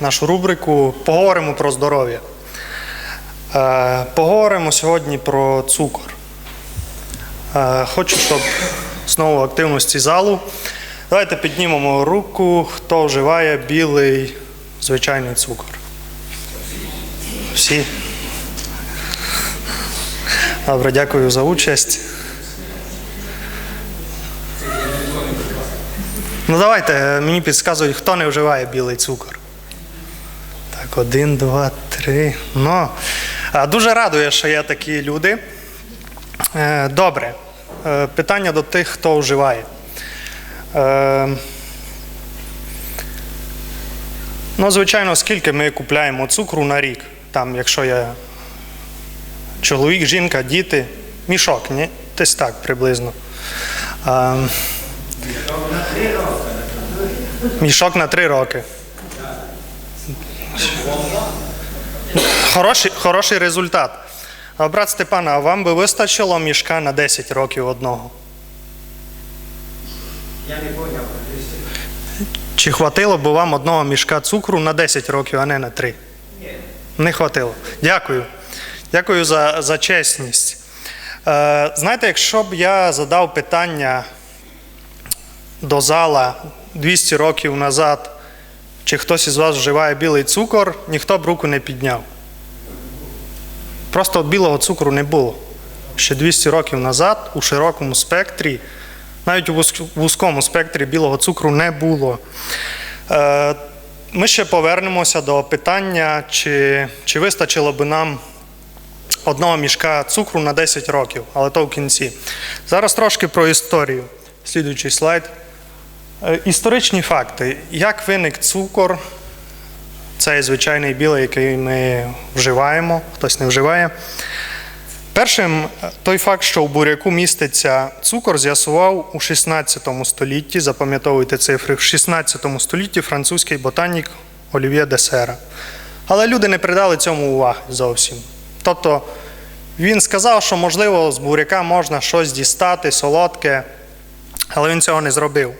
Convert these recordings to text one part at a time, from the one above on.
нашу рубрику Поговоримо про здоров'я. Е, Поговоримо сьогодні про цукор. Е, Хочу, щоб знову активності залу. Давайте піднімемо руку, хто вживає білий звичайний цукор. Всі. Добре, дякую за участь. Ну давайте, е, мені підказують, хто не вживає білий цукор. Так, один, два, три. Ну, дуже радує, що є такі люди. Е, Добре. Е, Питання до тих, хто вживає. Е, Ну, звичайно, скільки ми купляємо цукру на рік? Там, якщо є чоловік, жінка, діти, мішок, ні? Десь так приблизно. А, мішок на три роки. Хороший, хороший результат. А, брат Степан, а вам би вистачило мішка на 10 років одного? Я не поняв. Чи хватило б вам одного мішка цукру на 10 років, а не на 3? Ні. Не хватило. Дякую. Дякую за, за чесність. Е, знаєте, якщо б я задав питання до зала 200 років назад, чи хтось із вас вживає білий цукор, ніхто б руку не підняв. Просто білого цукру не було. Ще 200 років назад у широкому спектрі, навіть у вузькому спектрі білого цукру не було. Е, Ми ще повернемося до питання, чи, чи вистачило би нам одного мішка цукру на 10 років, але то в кінці. Зараз трошки про історію. Слідуючий слайд. Е, Історичні факти. Як виник цукор? Цей звичайний білий, який ми вживаємо, хтось не вживає. Першим е, той факт, що в буряку міститься цукор, з'ясував у 16 столітті, запам'ятовуйте цифри, в 16 столітті французький ботанік Олів'є Десера. Але люди не придали цьому уваги зовсім. Тобто він сказав, що можливо з буряка можна щось дістати, солодке, але він цього не зробив.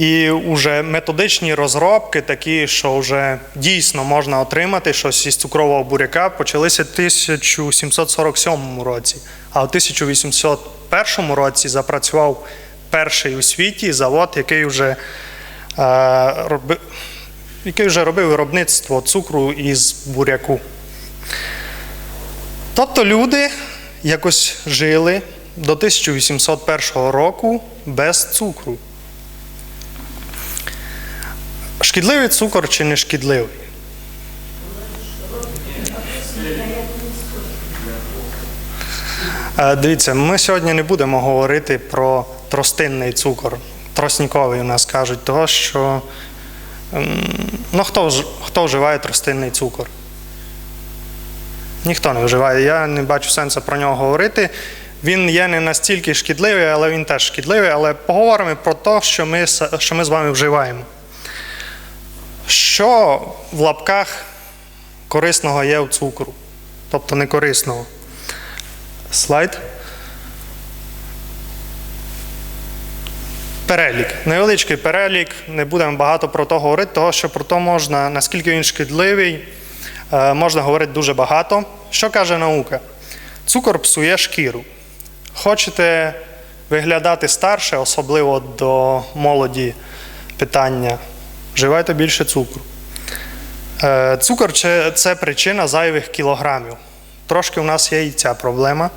І вже методичні розробки, такі, що вже дійсно можна отримати щось із цукрового буряка, почалися в 1747 році. А в 1801 році запрацював перший у світі завод, який вже, е, роби, який вже робив виробництво цукру із буряку. Тобто люди якось жили до 1801 року без цукру. Шкідливий цукор чи не шкідливий? Е, Дивіться, ми сьогодні не будемо говорити про тростинний цукор. Тросніковий у нас кажуть, того що ну, хто, хто вживає тростинний цукор? Ніхто не вживає. Я не бачу сенсу про нього говорити. Він є не настільки шкідливий, але він теж шкідливий. Але поговоримо про те, що ми, що ми з вами вживаємо. Що в лапках корисного є в цукру? Тобто не корисного. Слайд. Перелік. Невеличкий перелік. Не будемо багато про то говорити, того що про то можна, наскільки він шкідливий, е, можна говорити дуже багато. Що каже наука? Цукор псує шкіру. Хочете виглядати старше, особливо до молоді питання, вживайте більше цукру. Е, Цукор це- причина зайвих кілограмів. Трошки в нас є і ця проблема.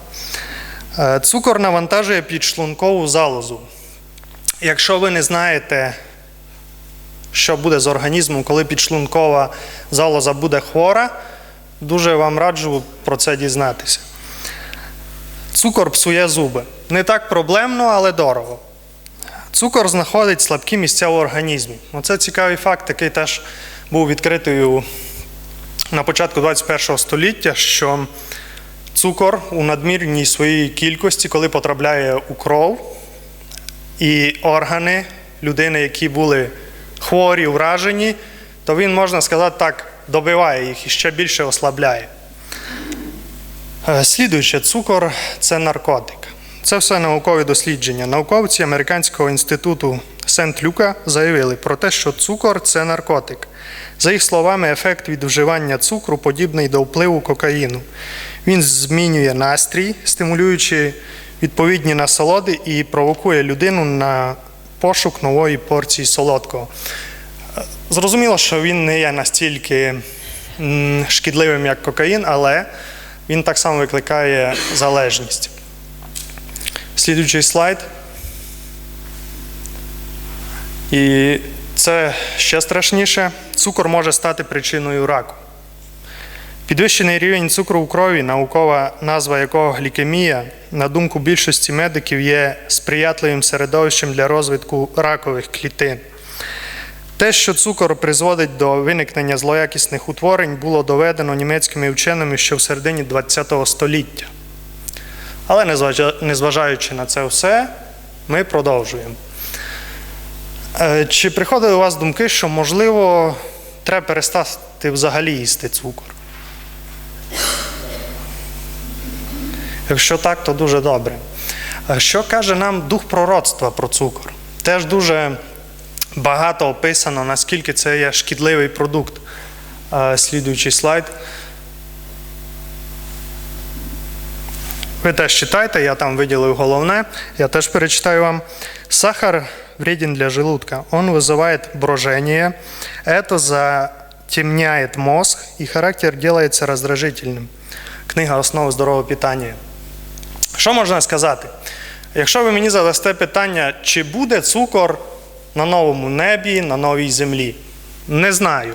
Е, Цукор навантажує підшлункову залозу. Якщо ви не знаєте, що буде з організмом, коли підшлункова залоза буде хвора, дуже вам раджу про це дізнатися. Цукор псує зуби. Не так проблемно, але дорого. Цукор знаходить слабкі місця в організмі. Оце цікавий факт, який теж був відкритий у- на початку 21 століття, що цукор у надмірній своїй кількості, коли потрапляє у кров, і органи людини, які були хворі, вражені, то він, можна сказати так, добиває їх і ще більше ослабляє. Е, Слідуюче, цукор це наркотик. Це все наукові дослідження. Науковці Американського інституту Сент-Люка заявили про те, що цукор це наркотик. За їх словами, ефект від вживання цукру подібний до впливу кокаїну. Він змінює настрій, стимулюючи відповідні насолоди і провокує людину на пошук нової порції солодкого. Зрозуміло, що він не є настільки шкідливим, як кокаїн, але він так само викликає залежність. Слідуючий слайд. І це ще страшніше. Цукор може стати причиною раку. Підвищений рівень цукру у крові, наукова назва якого глікемія, на думку більшості медиків, є сприятливим середовищем для розвитку ракових клітин. Те, що цукор призводить до виникнення злоякісних утворень, було доведено німецькими вченими ще в середині ХХ століття. Але незважаючи на це все, ми продовжуємо. Е, Чи приходили у вас думки, що, можливо, треба перестати взагалі їсти цукор? Якщо так, то дуже добре. Е, Що каже нам дух пророцтва про цукор? Теж дуже багато описано, наскільки це є шкідливий продукт. Е, Слідуючий слайд. Ви теж читайте, я там виділив головне. Я теж перечитаю вам. Сахар вреден для желудка. Он вызывает брожение. Это затемняет мозг, и характер делается раздражительным. Книга Основи здорового питання. Що можна сказати? Якщо ви мені задасте питання, чи буде цукор на новому небі, на новій землі? Не знаю.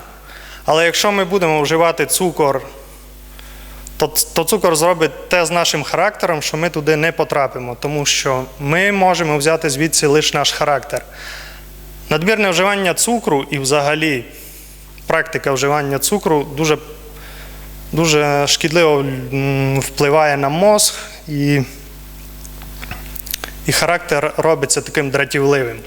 Але якщо ми будемо вживати цукор то, то цукор зробить те з нашим характером, що ми туди не потрапимо, тому що ми можемо взяти звідси лише наш характер. Надмірне вживання цукру і взагалі практика вживання цукру дуже, дуже шкідливо впливає на мозг і, і характер робиться таким дратівливим.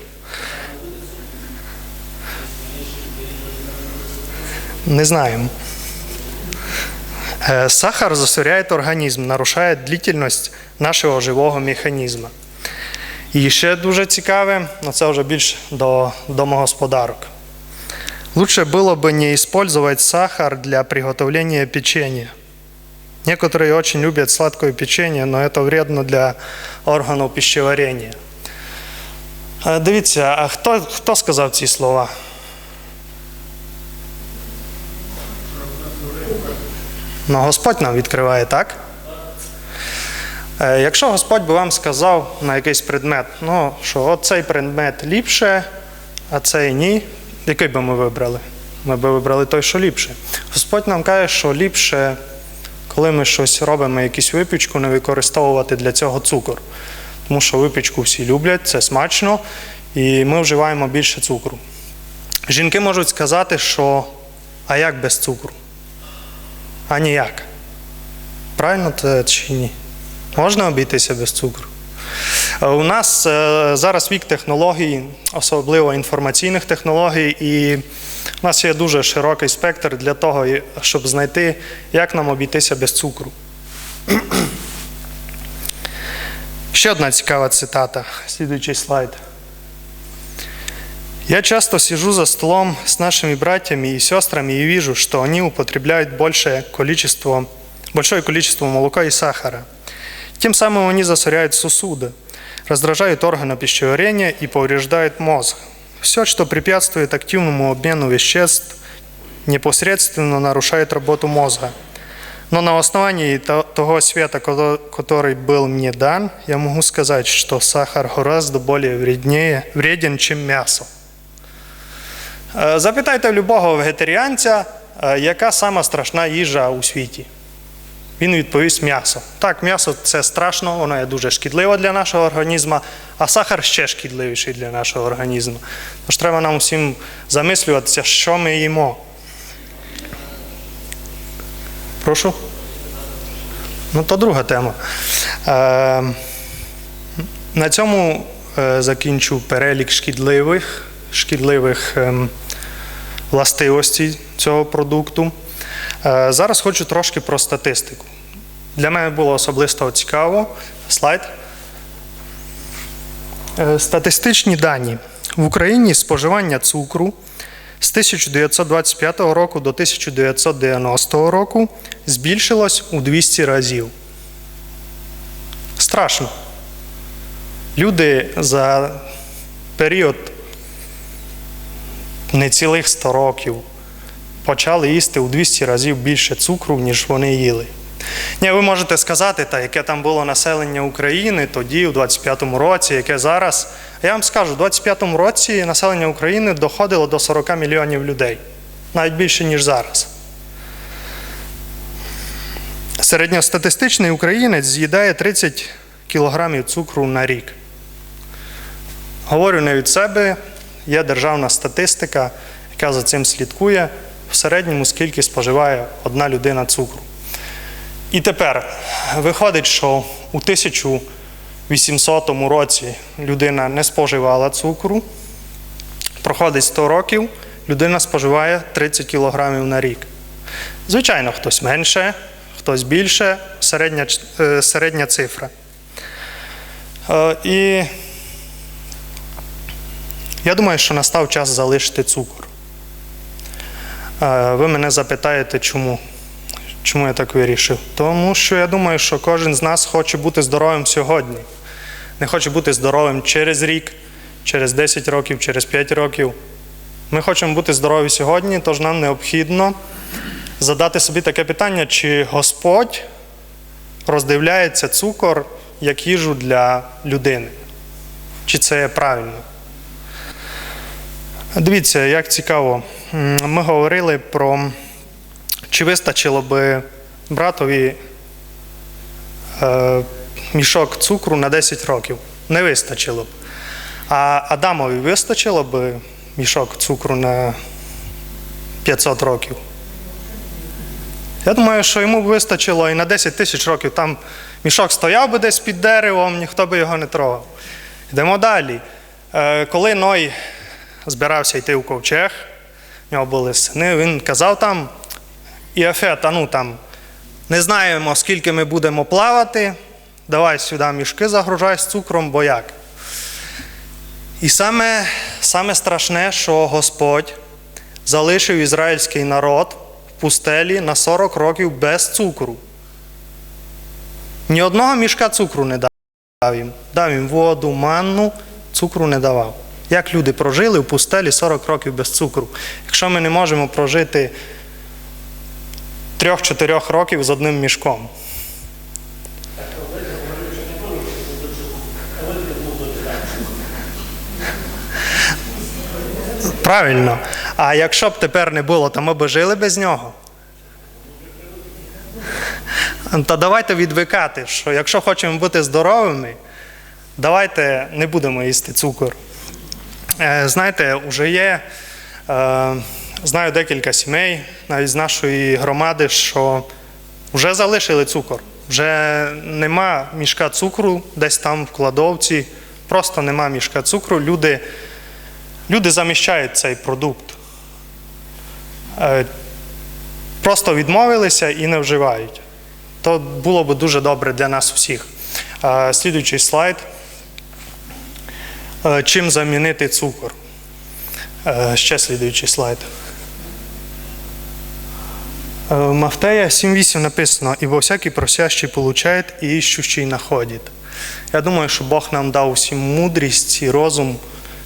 Не знаємо. Э, Сахар засоряет організм, нарушає длительність нашого живого механізму. І ще дуже цікаве, але це вже більш до домогосподарок. Лучше было бы не использовать сахар для приготовления печенья. Некоторые очень любят сладкое печенье, но это вредно для органів пищеварения. Е, Дивіться, а хто, хто сказав ці слова? Ну, Господь нам відкриває, так? Е, Якщо Господь би вам сказав на якийсь предмет, ну що от цей предмет ліпше, а цей ні, який би ми вибрали? Ми би вибрали той, що ліпше. Господь нам каже, що ліпше, коли ми щось робимо, якусь випічку, не використовувати для цього цукор. Тому що випічку всі люблять, це смачно, і ми вживаємо більше цукру. Жінки можуть сказати, що а як без цукру? А ніяк. Правильно це чи ні? Можна обійтися без цукру? Е, У нас е, зараз вік технологій, особливо інформаційних технологій, і у нас є дуже широкий спектр для того, щоб знайти, як нам обійтися без цукру. Ще одна цікава цитата. Слідуючий слайд. Я часто сижу за столом с нашими братьями и сестрами и вижу, что они употребляют большее количество, большое количество молока и сахара. Тем самым они засоряют сосуды, раздражают органы пищеварения и повреждают мозг. Все, что препятствует активному обмену веществ, непосредственно нарушает работу мозга. Но на основании то- того света, ко- который был мне дан, я могу сказать, что сахар гораздо более вреднее, вреден, чем мясо. Е, Запитайте любого вегетаріанця, е, яка сама страшна їжа у світі. Він відповість м'ясо. Так, м'ясо це страшно, воно є дуже шкідливо для нашого організму, а сахар ще шкідливіший для нашого організму. Тож треба нам усім замислюватися, що ми їмо. Прошу? Ну, то друга тема. Е, на цьому закінчу перелік шкідливих, шкідливих властивостей цього продукту. Е, Зараз хочу трошки про статистику. Для мене було особисто цікаво. Слайд. Е, Статистичні дані. В Україні споживання цукру з 1925 року до 1990 року збільшилось у 200 разів. Страшно. Люди за період не цілих 100 років почали їсти у 200 разів більше цукру, ніж вони їли. Ні, ви можете сказати, та яке там було населення України тоді, у 25-му році, яке зараз. Я вам скажу, у 25-му році населення України доходило до 40 мільйонів людей, навіть більше, ніж зараз. Середньостатистичний українець з'їдає 30 кілограмів цукру на рік. Говорю не від себе, є державна статистика, яка за цим слідкує. В середньому скільки споживає одна людина цукру. І тепер виходить, що у 1800 році людина не споживала цукру. Проходить 100 років, людина споживає 30 кілограмів на рік. Звичайно, хтось менше, хтось більше, середня, е, середня цифра. Е, І я думаю, що настав час залишити цукор. Е, Ви мене запитаєте, чому? Чому я так вирішив? Тому що я думаю, що кожен з нас хоче бути здоровим сьогодні. Не хоче бути здоровим через рік, через 10 років, через 5 років. Ми хочемо бути здорові сьогодні, тож нам необхідно задати собі таке питання, чи Господь роздивляється цукор як їжу для людини. Чи це правильно? Дивіться, як цікаво. Ми говорили про чи вистачило би братові е, мішок цукру на 10 років? Не вистачило б. А Адамові вистачило б мішок цукру на 500 років? Я думаю, що йому б вистачило і на 10 тисяч років. Там мішок стояв би десь під деревом, ніхто би його не трогав. Йдемо далі. Е, Коли Ной збирався йти у ковчег, в нього були сини, він казав там, Іафет, а ну там, не знаємо, скільки ми будемо плавати, давай сюди мішки загружай з цукром, бо як. І саме, саме страшне, що Господь залишив ізраїльський народ в пустелі на 40 років без цукру. Ні одного мішка цукру не дав їм. Дав їм воду, манну, цукру не давав. Як люди прожили в пустелі 40 років без цукру? Якщо ми не можемо прожити трьох-чотирьох років з одним мішком. Правильно. А якщо б тепер не було, то ми б жили без нього. То давайте відвикати, що якщо хочемо бути здоровими, давайте не будемо їсти цукор. Е, Знаєте, вже є, е, знаю декілька сімей, навіть з нашої громади, що вже залишили цукор. Вже нема мішка цукру десь там в кладовці, просто нема мішка цукру. Люди, люди заміщають цей продукт. Е, Просто відмовилися і не вживають. То було б дуже добре для нас всіх. Е, Слідуючий слайд. Е, Чим замінити цукор? Е, Ще слідуючий слайд. Е, В Мавтея 7.8 написано, «Ібо всякий просящий получает, і іщущий находить». Я думаю, що Бог нам дав усім мудрість і розум,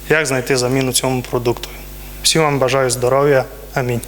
як знайти заміну цьому продукту. Всім вам бажаю здоров'я. Амінь.